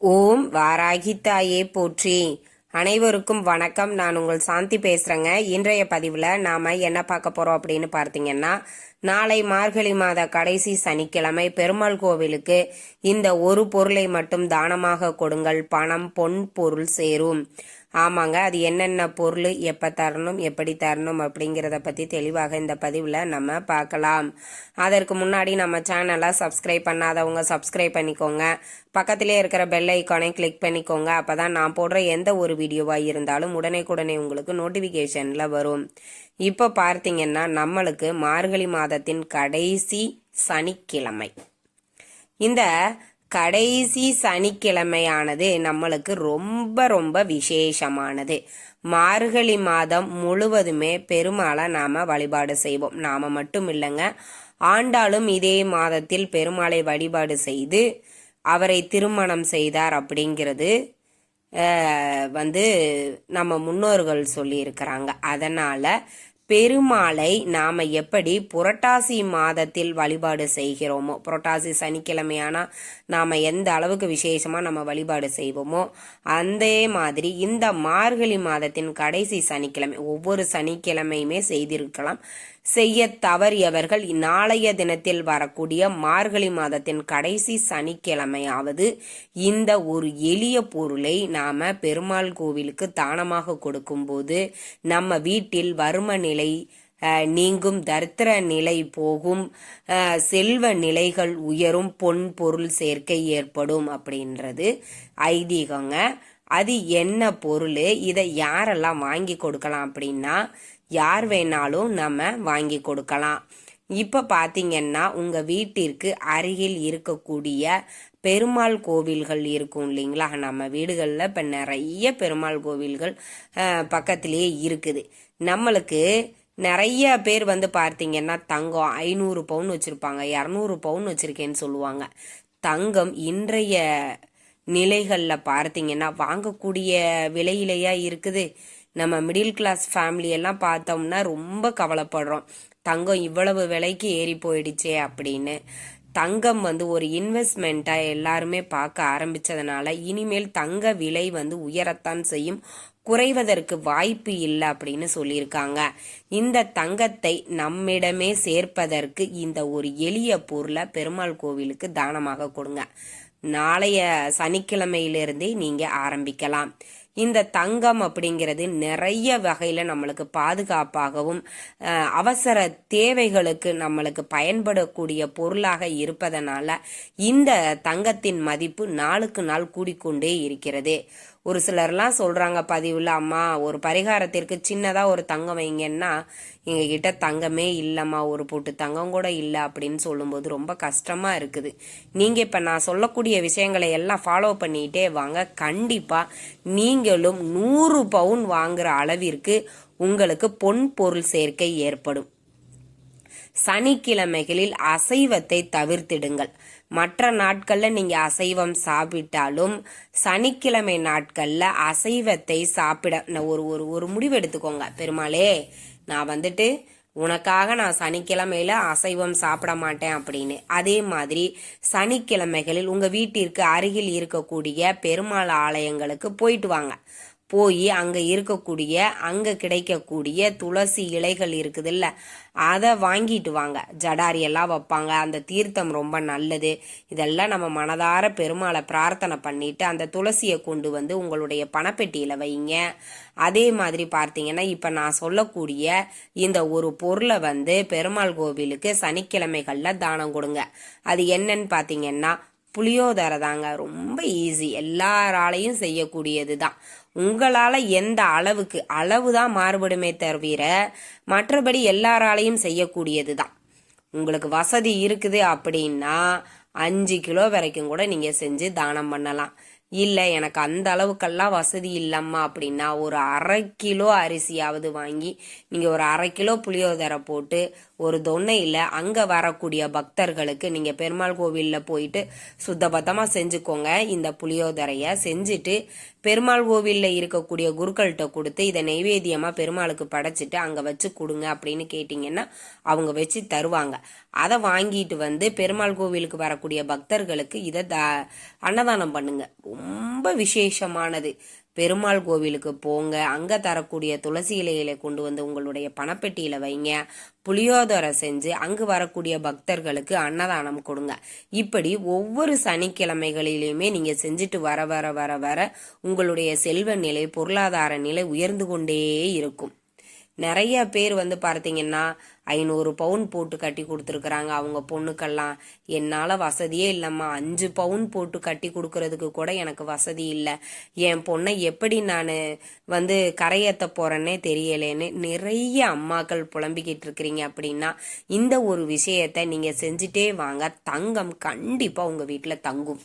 ஓம் வாராகி தாயே போற்றி. அனைவருக்கும் வணக்கம். நான் உங்கள் சாந்தி பேசுகிறேங்க இன்றைய பதிவில் நாம் என்ன பார்க்க போகிறோம் அப்படின்னு பார்த்தீங்கன்னா நாளை மார்கழி மாத கடைசி சனிக்கிழமை பெருமாள் கோவிலுக்கு இந்த ஒரு பொருளை மட்டும் தானமாக கொடுங்கள். பணம் பொன் பொருள் சேரும். ஆமாங்க அது என்னென்ன பொருள் எப்போ தரணும் எப்படி தரணும் அப்படிங்கிறத பற்றி தெளிவாக இந்த பதிவில் நம்ம பார்க்கலாம். அதற்கு முன்னாடி நம்ம சேனலை சப்ஸ்கிரைப் பண்ணாதவங்க சப்ஸ்கிரைப் பண்ணிக்கோங்க. பக்கத்திலே இருக்கிற பெல் ஐக்கானை கிளிக் பண்ணிக்கோங்க. அப்போ தான் நான் போடுற எந்த ஒரு வீடியோவாக இருந்தாலும் உடனே உங்களுக்கு நோட்டிஃபிகேஷனில் வரும். இப்போ பார்த்தீங்கன்னா நம்மளுக்கு மார்கழி மாதத்தின் கடைசி சனிக்கிழமை. இந்த கடைசி சனிக்கிழமையானது நம்மளுக்கு ரொம்ப ரொம்ப விசேஷமானது. மார்கழி மாதம் முழுவதுமே பெருமாளை நாம வழிபாடு செய்வோம். நாம மட்டும் இல்லைங்க ஆண்டாலும் இதே மாதத்தில் பெருமாளை வழிபாடு செய்து அவரை திருமணம் செய்தார் அப்படிங்கிறது வந்து நம்ம முன்னோர்கள் சொல்லியிருக்கிறாங்க. அதனால் பெருமாளை நாம் எப்படி புரட்டாசி மாதத்தில் வழிபாடு செய்கிறோமோ புரட்டாசி சனிக்கிழமையானா நாம் எந்த அளவுக்கு விசேஷமாக நம்ம வழிபாடு செய்வோமோ அதே மாதிரி இந்த மார்கழி மாதத்தின் கடைசி சனிக்கிழமை ஒவ்வொரு சனிக்கிழமையுமே செய்திருக்கலாம். செய்ய தவறியவர்கள் நாளைய தினத்தில் வரக்கூடிய மார்கழி மாதத்தின் கடைசி சனிக்கிழமையாவது இந்த ஒரு எளிய பொருளை நாம் பெருமாள் கோவிலுக்கு தானமாக கொடுக்கும்போது நம்ம வீட்டில் வறும நிலை நீங்கும் தரித்திர நிலை போகும் செல்வ நிலைகள் உயரும் பொன் பொருள் சேர்க்கை ஏற்படும் அப்படின்றது ஐதீகங்க. அது என்ன பொருள்? இதை யாரெல்லாம் வாங்கி கொடுக்கலாம் அப்படின்னா யார் வேணாலும் நம்ம வாங்கி கொடுக்கலாம். இப்போ பார்த்தீங்கன்னா உங்கள் வீட்டிற்கு அருகில் இருக்கக்கூடிய பெருமாள் கோவில்கள் இருக்கும் இல்லைங்களா? நம்ம வீடுகளில் இப்போ நிறைய பெருமாள் கோவில்கள் பக்கத்திலேயே இருக்குது. நம்மளுக்கு நிறைய பேர் வந்து பார்த்தீங்கன்னா தங்கம் ஐநூறு பவுன் வச்சுருப்பாங்க இரநூறு பவுன் வச்சுருக்கேன்னு சொல்லுவாங்க. தங்கம் இன்றைய நிலைகளில் பார்த்தீங்கன்னா வாங்கக்கூடிய விலையிலையா இருக்குது? நம்ம மிடில் கிளாஸ் ஃபேமிலி எல்லாம் பார்த்தோம்னா ரொம்ப கவலைப்படுறோம். தங்கம் இவ்வளவு விலைக்கு ஏறி போயிடுச்சே அப்படின்னு. தங்கம் வந்து ஒரு இன்வெஸ்ட்மெண்ட்டாக எல்லாருமே பார்க்க ஆரம்பித்ததுனால இனிமேல் தங்க விலை வந்து உயரத்தான் செய்யும். குறைவதற்கு வாய்ப்பு இல்லை அப்படின்னு சொல்லியிருக்காங்க. இந்த தங்கத்தை நம்மிடமே சேர்ப்பதற்கு இந்த ஒரு எளிய பொருளை பெருமாள் கோவிலுக்கு தானமாக கொடுங்க. நாளைய சனிக்கிழமையிலிருந்தே நீங்கள் ஆரம்பிக்கலாம். இந்த தங்கம் அப்படிங்கிறது நிறைய வகையில் நம்மளுக்கு பாதுகாப்பாகவும் அவசர தேவைகளுக்கு நம்மளுக்கு பயன்படக்கூடிய பொருளாக இருப்பதனால இந்த தங்கத்தின் மதிப்பு நாளுக்கு நாள் கூடிக்கொண்டே இருக்கிறது. ஒரு சிலர்லாம் சொல்கிறாங்க பதிவில் அம்மா ஒரு பரிகாரத்திற்கு சின்னதாக ஒரு தங்கம் வைங்கன்னா எங்ககிட்ட தங்கமே இல்லைம்மா ஒரு போட்டு தங்கம் கூட இல்லை அப்படின்னு சொல்லும்போது ரொம்ப கஷ்டமாக இருக்குது. நீங்கள் இப்போ நான் சொல்லக்கூடிய விஷயங்களை எல்லாம் ஃபாலோ பண்ணிகிட்டே வாங்க. கண்டிப்பாக நீங்களும் நூறு பவுன் வாங்குற அளவிற்கு உங்களுக்கு பொன் பொருள் சேர்க்கை ஏற்படும். சனிக்கிழமைகளில் அசைவத்தை தவிர்த்திடுங்கள். மற்ற நாட்களில் நீங்கள் அசைவம் சாப்பிட்டாலும் சனிக்கிழமை நாட்களில் அசைவத்தை சாப்பிட ஒரு ஒரு ஒரு முடிவு எடுத்துக்கோங்க. பெருமாளே நான் வந்துட்டு உனக்காக நான் சனிக்கிழமையில அசைவம் சாப்பிட மாட்டேன் அப்படின்னு. அதே மாதிரி சனிக்கிழமைகளில் உங்க வீட்டிற்கு அருகில் இருக்கக்கூடிய பெருமாள் ஆலயங்களுக்கு போயிட்டு வாங்க. போய் அங்கே இருக்கக்கூடிய அங்கே கிடைக்கக்கூடிய துளசி இலைகள் இருக்குதுல்ல அதை வாங்கிட்டு வாங்க. ஜடாரியெல்லாம் வைப்பாங்க. அந்த தீர்த்தம் ரொம்ப நல்லது. இதெல்லாம் நம்ம மனதார பெருமாளை பிரார்த்தனை பண்ணிட்டு அந்த துளசியை கொண்டு வந்து உங்களுடைய பணப்பெட்டியில் வைங்க. அதே மாதிரி பார்த்தீங்கன்னா இப்போ நான் சொல்லக்கூடிய இந்த ஒரு பொருளை வந்து பெருமாள் கோவிலுக்கு சனிக்கிழமைகளில் தானம் கொடுங்க. அது என்னன்னு பார்த்தீங்கன்னா புளியோதரை தாங்க ரொம்ப ஈஸி எல்லாராலையும் செய்யக்கூடியது தான் உங்களால் எந்த அளவுக்கு அளவு தான் மாறுபடுமே தவிர மற்றபடி எல்லாராலையும் செய்யக்கூடியது தான் உங்களுக்கு வசதி இருக்குது அப்படின்னா அஞ்சு கிலோ வரைக்கும் கூட நீங்கள் செஞ்சு தானம் பண்ணலாம். இல்லை எனக்கு அந்த அளவுக்கெல்லாம் வசதி இல்லம்மா அப்படின்னா ஒரு அரை கிலோ அரிசியாவது வாங்கி நீங்கள் ஒரு அரை கிலோ புளியோதரை போட்டு ஒரு தொன்னையில் அங்கே வரக்கூடிய பக்தர்களுக்கு நீங்கள் பெருமாள் கோவிலில் போயிட்டு சுத்தபத்தமாக செஞ்சுக்கோங்க. இந்த புளியோதரையை செஞ்சுட்டு பெருமாள் கோவிலில் இருக்கக்கூடிய குருக்கள்கிட்ட கொடுத்து இதை நெய்வேத்தியமாக பெருமாளுக்கு படைச்சிட்டு அங்கே வச்சு கொடுங்க அப்படின்னு கேட்டிங்கன்னா அவங்க வச்சு தருவாங்க. அதை வாங்கிட்டு வந்து பெருமாள் கோவிலுக்கு வரக்கூடிய பக்தர்களுக்கு இதை த அன்னதானம் பண்ணுங்க. ரொம்ப விசேஷமானது. பெருமாள் கோவிலுக்கு போங்க. அங்கே தரக்கூடிய துளசி இலைகளை கொண்டு வந்து உங்களுடைய பணப்பெட்டியில் வைங்க. புளியோதரை செஞ்சு அங்கு வரக்கூடிய பக்தர்களுக்கு அன்னதானம் கொடுங்க. இப்படி ஒவ்வொரு சனிக்கிழமைகளிலுமே நீங்கள் செஞ்சுட்டு வர வர வர வர உங்களுடைய செல்வ நிலை பொருளாதார நிலை உயர்ந்து கொண்டே இருக்கும். நிறைய பேர் வந்து பார்த்தீங்கன்னா ஐநூறு பவுன் போட்டு கட்டி கொடுத்துருக்குறாங்க. அவங்க பொண்ணுக்கெல்லாம் என்னால் வசதியே இல்லைம்மா. அஞ்சு பவுன் போட்டு கட்டி கொடுக்கறதுக்கு கூட எனக்கு வசதி இல்லை. என் பொண்ணை எப்படி நான் வந்து கரையேற்ற போகிறேன்னே தெரியலேன்னு நிறைய அம்மாக்கள் புலம்பிக்கிட்டு இருக்கிறீங்க அப்படின்னா இந்த ஒரு விஷயத்தை நீங்கள் செஞ்சுட்டே வாங்க. தங்கம் கண்டிப்பாக உங்கள் வீட்டில் தங்கும்.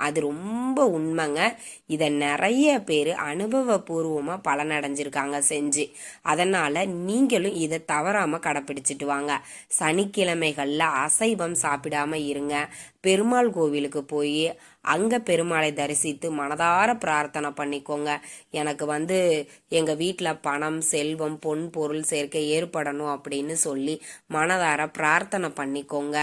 அது ரொம்ப உண்மைங்க. இதை நிறைய பேர் அனுபவபூர்வமாக பலனடைஞ்சிருக்காங்க செஞ்சு. அதனால் நீங்களும் இதை தவறாமல் கடைப்பிடிச்சிட்டு வாங்க. சனிக்கிழமைகளில் அசைவம் சாப்பிடாம இருங்க. பெருமாள் கோவிலுக்கு போய் அங்கே பெருமாளை தரிசித்து மனதார பிரார்த்தனை பண்ணிக்கோங்க. எனக்கு வந்து எங்கள் வீட்டில் பணம் செல்வம் பொன் பொருள் சேர்க்கை ஏற்படணும் அப்படின்னு சொல்லி மனதார பிரார்த்தனை பண்ணிக்கோங்க.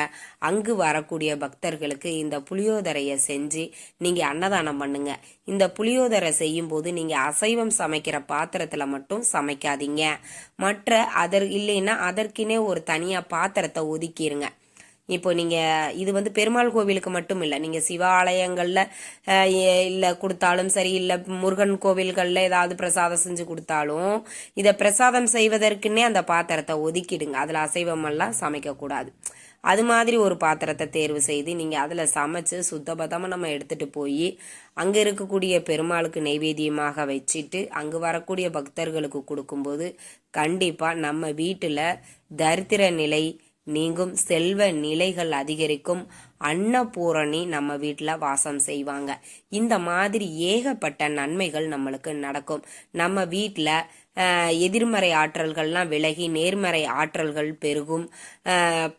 அங்கு வரக்கூடிய பக்தர்களுக்கு இந்த புளியோதரையை செஞ்சு நீங்கள் அன்னதானம் பண்ணுங்க. இந்த புளியோதரை செய்யும்போது நீங்கள் அசைவம் சமைக்கிற பாத்திரத்தில் மட்டும் சமைக்காதீங்க. மற்ற அதர் இல்லைன்னா அதற்குனே ஒரு தனியாக பாத்திரத்தை ஒதுக்கிடுங்க இப்போ நீங்கள் இது வந்து பெருமாள் கோவிலுக்கு மட்டும் இல்லை. நீங்கள் சிவாலயங்களில் இல்லை கொடுத்தாலும் சரி இல்லை முருகன் கோவில்களில் ஏதாவது பிரசாதம் செஞ்சு கொடுத்தாலும் இதை பிரசாதம் செய்வதற்குன்னே அந்த பாத்திரத்தை ஒதுக்கிடுங்க. அதில் அசைவமெல்லாம் சமைக்கக்கூடாது அது மாதிரி ஒரு பாத்திரத்தை தேர்வு செய்து நீங்கள் அதில் சமைச்சு சுத்தபத்தமாக நம்ம எடுத்துகிட்டு போய் அங்கே இருக்கக்கூடிய பெருமாளுக்கு நைவேத்தியமாக வச்சுட்டு அங்கே வரக்கூடிய பக்தர்களுக்கு கொடுக்கும்போது கண்டிப்பாக நம்ம வீட்டில் தரித்திர நிலை நீங்கும் செல்வ நிலைகள் அதிகரிக்கும் அன்னபூரணி நம்ம வீட்டில் வாசம் செய்வாங்க. இந்த மாதிரி ஏகப்பட்ட நன்மைகள் நம்மளுக்கு நடக்கும். நம்ம வீட்டில் எதிர்மறை ஆற்றல்கள்லாம் விலகி நேர்மறை ஆற்றல்கள் பெருகும்.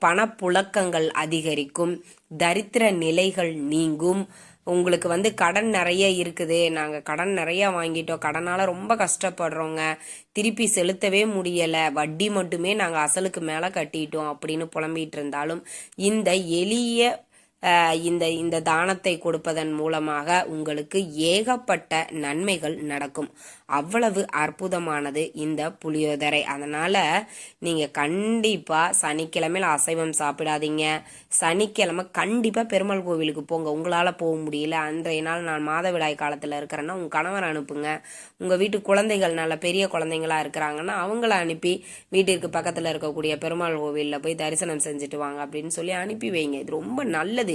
பணப்புழக்கங்கள் அதிகரிக்கும். தரித்திர நிலைகள் நீங்கும். உங்களுக்கு வந்து கடன் நிறைய இருக்குது. நாங்கள் கடன் நிறைய வாங்கிட்டோம். கடனால் ரொம்ப கஷ்டப்படுறோங்க. திருப்பி செலுத்தவே முடியலை. வட்டி மட்டுமே நாங்கள் அசலுக்கு மேலே கட்டிட்டோம் அப்படின்னு புலம்பிகிட்டு இருந்தாலும் இந்த எளிய இந்த இந்த தானத்தை கொடுப்பதன் மூலமாக உங்களுக்கு ஏகப்பட்ட நன்மைகள் நடக்கும். அவ்வளவு அற்புதமானது இந்த புளியோதரை. அதனால் நீங்கள் கண்டிப்பாக சனிக்கிழமையில் அசைவம் சாப்பிடாதீங்க. சனிக்கிழமை கண்டிப்பாக பெருமாள் கோவிலுக்கு போங்க. உங்களால் போக முடியல. அன்றைய நாள் நான் மாதவிடாய் காலத்தில் இருக்கிறேன்னா உங்கள் கணவர் அனுப்புங்க. உங்கள் வீட்டு குழந்தைகள் நல்ல பெரிய குழந்தைங்களா இருக்கிறாங்கன்னா அவங்கள அனுப்பி வீட்டிற்கு பக்கத்தில் இருக்கக்கூடிய பெருமாள் கோவிலில் போய் தரிசனம் செஞ்சுட்டு வாங்க அப்படின்னு சொல்லி அனுப்பி வைங்க. இது ரொம்ப நல்லது.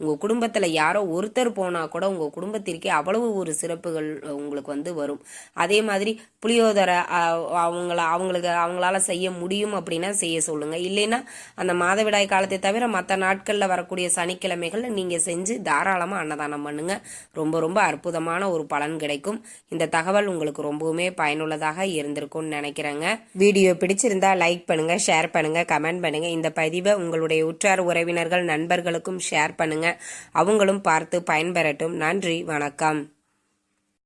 உங்கள் குடும்பத்தில் யாரோ ஒருத்தர் போனால் கூட உங்கள் குடும்பத்திற்கே அவ்வளவு ஒரு சிறப்புகள் உங்களுக்கு வந்து வரும். அதே மாதிரி புளியோதரை அவங்கள அவங்களுக்கு அவங்களால செய்ய முடியும் அப்படின்னா செய்ய சொல்லுங்கள் இல்லைன்னா அந்த மாதவிடாய் காலத்தை தவிர மற்ற நாட்களில் வரக்கூடிய சனிக்கிழமைகளில் நீங்கள் செஞ்சு தாராளமாக அன்னதானம் பண்ணுங்க. ரொம்ப ரொம்ப அற்புதமான ஒரு பலன் கிடைக்கும். இந்த தகவல் உங்களுக்கு ரொம்பவுமே பயனுள்ளதாக இருந்திருக்கும்னு நினைக்கிறேங்க. வீடியோ பிடிச்சிருந்தா லைக் பண்ணுங்க ஷேர் பண்ணுங்க கமெண்ட் பண்ணுங்க. இந்த பதிவை உங்களுடைய உற்றார் உறவினர்கள் நண்பர்களுக்கும் ஷேர் பண்ணுங்க. அவங்களும் பார்த்து பயன்பெறட்டும். நன்றி வணக்கம்.